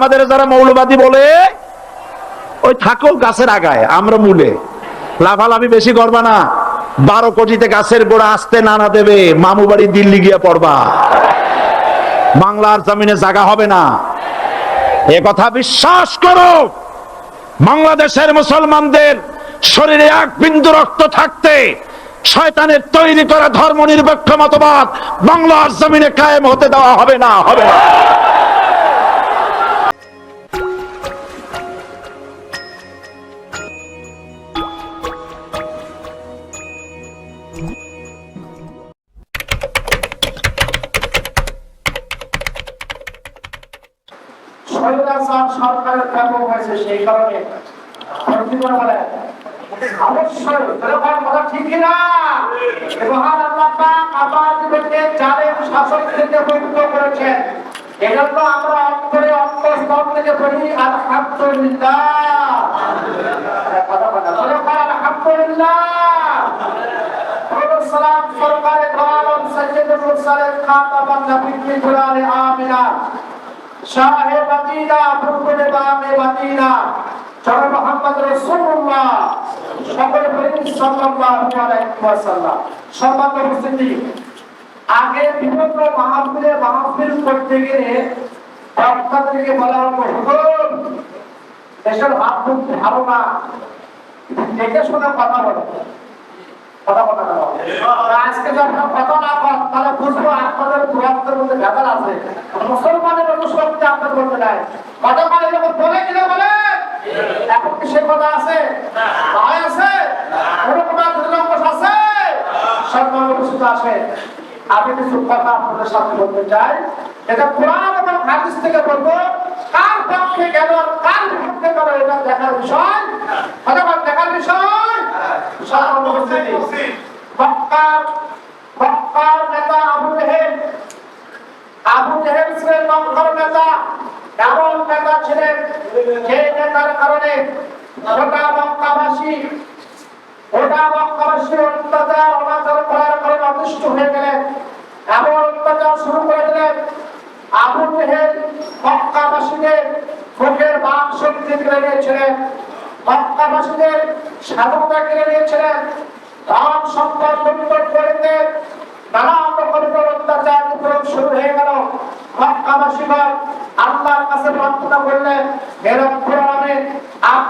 আমাদের যারা মৌলবাদী বলে, ওই থাকো গাছের আগায়, আমরা মূলে। লাফালাফি বেশি করবা না। বারো কোটিতে গাছের গোড়া আসতে নানা দেবে, মামু বাড়ি দিল্লি গিয়ে পড়বা। বাংলার জমিনে জায়গা হবে না। এ কথা বিশ্বাস করো। বাংলাদেশের মুসলমানদের শরীরে এক বিন্দু রক্ত থাকতে শয়তানের তৈরি করা ধর্ম নিরপেক্ষ মতবাদ বাংলার জমিনে কায়েম হতে দেওয়া হবে না হবে না। সরকারের ব্যাপক হয়েছে সেই কারণে বলেন, অবশ্যই এরকম কথা ঠিক না। মহান আল্লাহ পাক আমাদেরকে জালেম শাসক থেকে মুক্ত করেছেন এজন্য আমরা অন্তরে অন্তঃস্থল থেকে বলি আলহামদুলিল্লাহ। কথা বলা আলহামদুলিল্লাহ। সালাম সরকারে খাতামান নবীয়্যিন গুলালে আমিনা। শাহে মদিনা মদিনা চর মোহাম্মদ রাসূলুল্লাহ। সকলে সাল্লাল্লাহু আলাইহি উপস্থিতি। আগে বিভিন্ন মাহফিলে মাহফিল করতে গেলে বক্তাদেরকে বলা হতো, হুজুর, দেশের ভালো না। দেখে শুনে কথা বলো। আজকে যখন কথা না কর তাহলে বুঝব আপনাদের দুরত্বের মধ্যে ভেদাল আছে। মুসলমানের অনুসরণকে আপনার বলতে নাই। কথা মানে যখন বলে কিনা বলে? এখন কি সে কথা আছে? ভয় আছে? কোনো কোনো দুর্লঙ্কস আছে? সম্মান উপস্থিত আছে। আমি কিছু কথা আপনাদের সাথে বলতে চাই। এটা কোরআন এবং হাদিস থেকে বলব কার পক্ষে গেল কার বিপক্ষে গেল এটা দেখার বিষয় কথা বল দেখার বিষয় সম্মান উপস্থিতি মক্কার মক্কার নেতা আবু জেহেল আবু জেহেল ছিলেন মক্কার নেতা এমন নেতা ছিলেন যে নেতার কারণে গোটা মক্কাবাসী গোটা মক্কাবাসী অত্যাচার, অনাচার করার কারণে অতিষ্ঠ হয়ে গেলেন। এমন অত্যাচার শুরু করে দিলেন আবু জেহেল মক্কাবাসীদের মুখের বাক শক্তি কেড়ে নিয়েছিলেন। মক্কাবাসীদের স্বাধীনতা কেড়ে নিয়েছিলেন। ধন সম্পদ লুণ্ঠন করে দিলেন নানান রকমের অত্যাচার শুরু হয়ে গেল। কাছে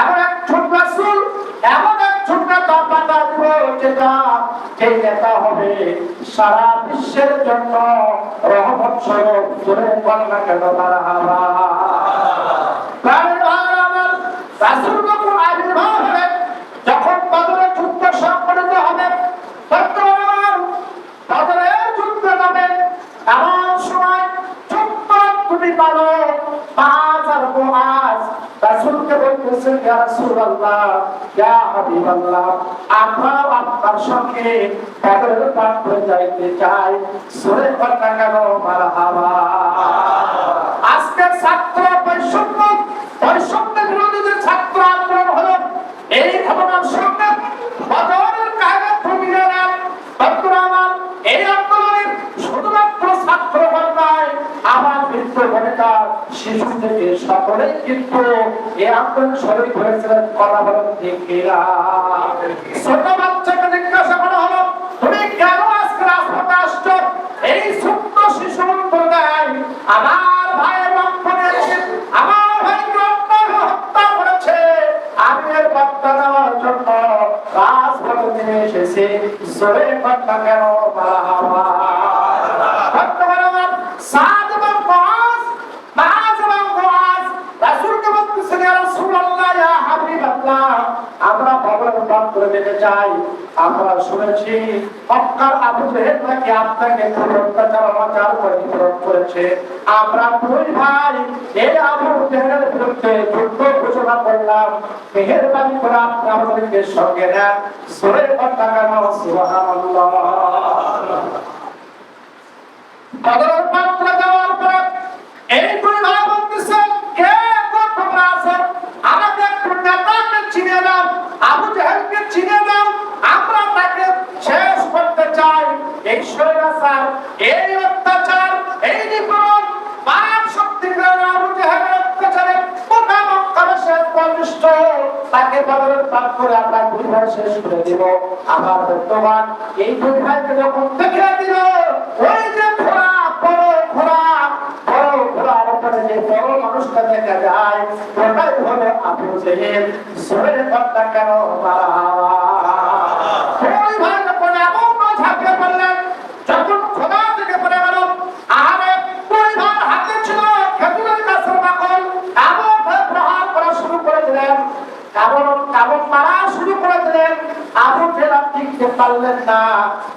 এমন এক ছোট এমন এক ছোট নেতা হবে সারা বিশ্বের জন্য রহমত কেন তারা হাওয়া প্রাণের ভাইয়েরা আমার, রাসূল যখন আবির্ভাব হলেন, যখন বদরের যুদ্ধ সংঘটিত হবে তখন আমার বদরের যুদ্ধ নামে এমন যাইতে চাই। আজকে ছাত্র বৈষম্য বৈষম্য বিরোধীদের ছাত্র আন্দোলন হলো এই ঘটনার সঙ্গে বদরের কায়দা প্রবীণেরা বর্তমান এই আন্দোলনের শুধুমাত্র ছাত্র নয় আমার বৃদ্ধ বনিতা থেকে কিন্তু এই আন্দোলন শরীর হয়েছিলেন কথা বলেন? ছোট বাচ্চাকে জিজ্ঞাসা করা হলো, তুমি কেন আজকে রাজপথে আসছো? এই ছোট্ট শিশু উত্তর দেয় আমার ভাইয়ের দিয়েছে আমার ভাইকে হত্যা করেছে। আমি এর বার্তা দেওয়ার জন্য রাজপথে নেমে এসেছি। জোরে কথা কেন মারহাবা বর্তমান আমার সাদ এবং মুআজ মাআজ এবং মুআজ রাসূলকে বলতেছেন ইয়া রাসূলুল্লাহ ইয়া হাবিবাল্লাহ আমরা ভগবান দিতে চাই। আমরা শুনেছি হকার আবু জেহেদ নাকি আপনাকে অত্যাচার অত্যাচার করে নিপীড়ন করেছে। আমরা দুই ভাই এই আবু জেহেদের বিরুদ্ধে যুদ্ধ ঘোষণা করলাম। মেহেরবানি করে আপনি আমাদেরকে সঙ্গে নেন। সুরে কথা কেন সুবহানাল্লাহ বদরের পাত্র দেওয়ার পরে এই দুই ভাই বলতেছে কে কোন তোমরা আছো আমাকে একটু নেতাকে চিনে দাও আবু জাহেলকে চিনে দাও আমরা তাকে শেষ করতে চাই এই স্বৈরাচার এই অত্যাচার এই নিপীড়ন পাপ শক্তি গ্রহণ আবু জাহেলের অত্যাচারে গোটা মক্কার শেষ বলিষ্ঠ তাকে বদরের পাপ করে আমরা দুই ভাই শেষ করে দেব। আমার বর্তমান এই দুই যখন দেখে দিল ওই যে ঘোড়া বড় ঘোড়া যায়, ওটাই কেন মারা এমন মারা শুরু করে দিলেন আবু জেলাম টিকতে পারলেন না।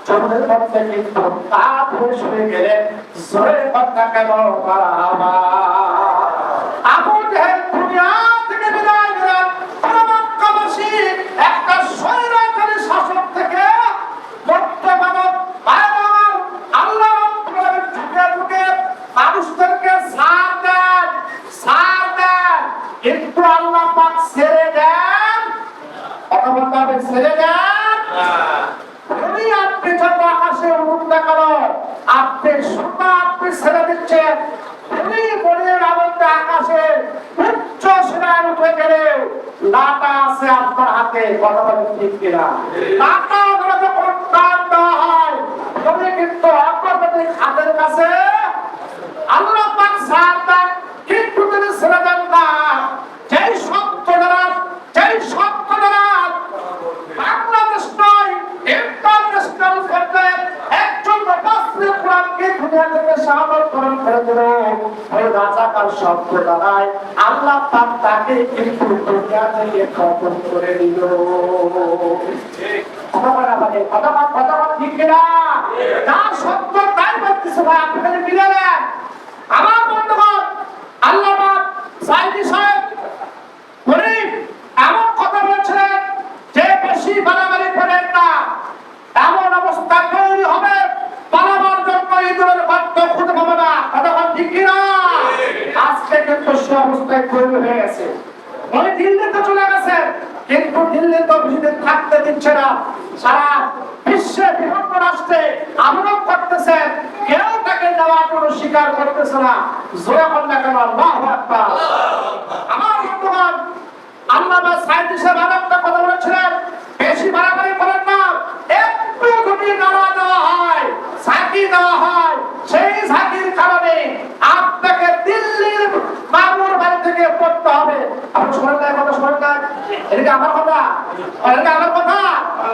চোখের মধ্যে কিন্তু তাপ হয়ে শুয়ে গেলেন জোরে কথা কেন মারা আবু জেহেল দুনিয়া থেকে বিদায় নিলেন মক্কাবাসী একটা স্বৈরাচারী শাসক থেকে বর্তমানে বারবার আল্লাহ রাব্বুল আলামিন ঢুকে ঢুকে মানুষদেরকে সার দেন সার দেন কিন্তু আল্লাহ পাক ছেড়ে দেন কথা বলতে হবে ছেড়ে দেন উনি আপনি যত আকাশে উঠুন না কেন আপনি সুতা আপনি ছেড়ে দিচ্ছেন উনি বলির আনন্দে আকাশে উচ্চ সীমায় উঠে গেলে লাটা আছে হাতে কথা ঠিক কিনা হাতের কাছে আল্লাহ কিন্তু তিনি ছেড়ে দেন না যেই সত্য দ্বারা যেই সত্য দ্বারা বাংলাদেশ নয় ইন্টারন্যাশনাল পর্যায়ে একজন মুসলিম কোরআনকে দুনিয়া থেকে সামর্থন করে দিল ওই রাজাকার শব্দ দ্বারায় আল্লাহ পাক তাকে কিন্তু দুনিয়া থেকে খতম করে দিল। কথা বলা মানে কথা কথা ঠিক কিনা? যা সত্য তাই বলতেছে ভাই আপনি মিলে আমার বন্ধুগণ আল্লাহ সাইদি সাহেব উনি এমন কথা বলছিলেন যে বেশি বাড়াবাড়ি করেন না এমন অবস্থা তৈরি হবে পালাবার জন্য ইঁদুরের গর্ত খুঁজে পাবে না কথা বল ঠিক কিনা আজকে কিন্তু সে অবস্থায় তৈরি হয়ে গেছে। বলে দিল্লিতে চলে গেছে, কিন্তু দিল্লি তো বেশিদিন থাকতে দিচ্ছে না। সারা বিশ্বে বিভিন্ন রাষ্ট্রে আন্দোলন করতেছে, কেউ তাকে দেওয়ার কোনো স্বীকার করতেছে না। জোরে বললে কেন? আল্লাহ আমার বন্ধুগণ আল্লাহ সাহেব আর একটা কথা বলেছিলেন বেশি বাড়াবাড়ি করেন না একটু যদি নাড়া দেওয়া হয় ঝাঁকি দেওয়া হয় সেই ঝাঁকির কারণে আপনাকে দিল্লির মামুর বাড়ি থেকে পড়তে হবে আপনি শোনেন না কথা শোনেন না এটা আমার কথা এটা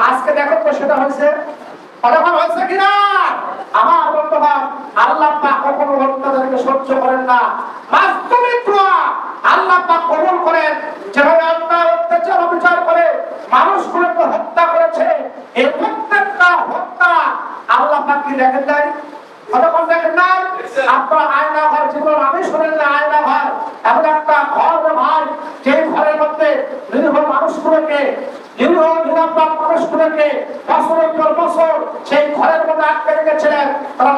আজকে দেখো তো সেটা হয়েছে। হত্যা করেছে হত্যা আল্লাহ দেখেন কতক্ষণ দেখেন আপনার আয়না জীবন আমি শুনেন না আয়না ঘর এমন একটা ঘর রে ভাই যে ঘরের মধ্যে নিরীহ মানুষগুলোকে নিরীহ নিরাপদ মানুষগুলোকে বছরের পর বছর সেই ঘরের মধ্যে আটকে রেখেছিলেন। তারা